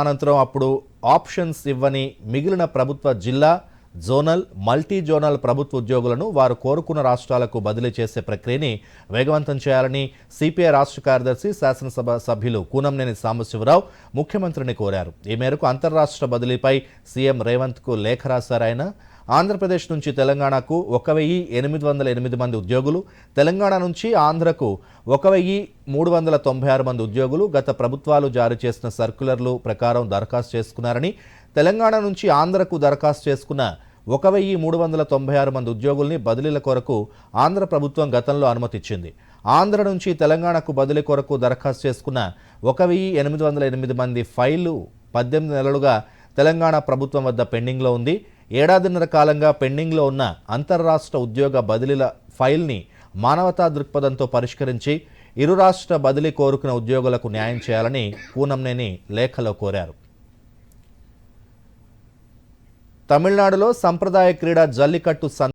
అనంతరం అప్పుడు ఆప్షన్స్ ఇవ్వని మిగిలిన ప్రభుత్వ జిల్లా జోనల్ మల్టీ జోనల్ ప్రభుత్వ ఉద్యోగులను వారు కోరుకున్న రాష్ట్రాలకు బదిలీ చేసే ప్రక్రియని వేగవంతం చేయాలని సిపిఐ రాష్ట్ర కార్యదర్శి శాసనసభ సభ్యులు కూనంనేని సాంబశివరావు ముఖ్యమంత్రిని కోరారు. ఈ మేరకు అంతర్రాష్ట్ర బదిలీపై సీఎం రేవంత్కు లేఖ రాశారు ఆయన ఆంధ్రప్రదేశ్ నుంచి తెలంగాణకు ఒక వెయ్యి ఎనిమిది వందల ఎనిమిది మంది ఉద్యోగులు తెలంగాణ నుంచి ఆంధ్రకు ఒక వెయ్యి మూడు వందల తొంభై ఆరు మంది ఉద్యోగులు గత ప్రభుత్వాలు జారీ చేసిన సర్క్యులర్లు ప్రకారం దరఖాస్తు చేసుకున్నారని తెలంగాణ నుంచి ఆంధ్రకు దరఖాస్తు చేసుకున్న ఒక వెయ్యి మూడు వందల తొంభై ఆరు మంది ఉద్యోగుల్ని బదిలీల కొరకు ఆంధ్ర ప్రభుత్వం గతంలో అనుమతిచ్చింది. ఆంధ్ర నుంచి తెలంగాణకు బదిలీ కొరకు దరఖాస్తు చేసుకున్న ఒక వెయ్యి ఎనిమిది వందల ఎనిమిది మంది ఫైళ్ళు పద్దెనిమిది నెలలుగా తెలంగాణ ప్రభుత్వం వద్ద పెండింగ్లో ఉంది. ఏడాదిన్నర కాలంగా పెండింగ్లో ఉన్న అంతర్రాష్ట్ర ఉద్యోగ బదిలీల ఫైల్ని మానవతా దృక్పథంతో పరిష్కరించి ఇరు రాష్ట్ర బదిలీ కోరుకున్న ఉద్యోగులకు న్యాయం చేయాలని పూనంనేని లేఖలో కోరారు. తమిళనాడులో సంప్రదాయ క్రీడా జల్లికట్టు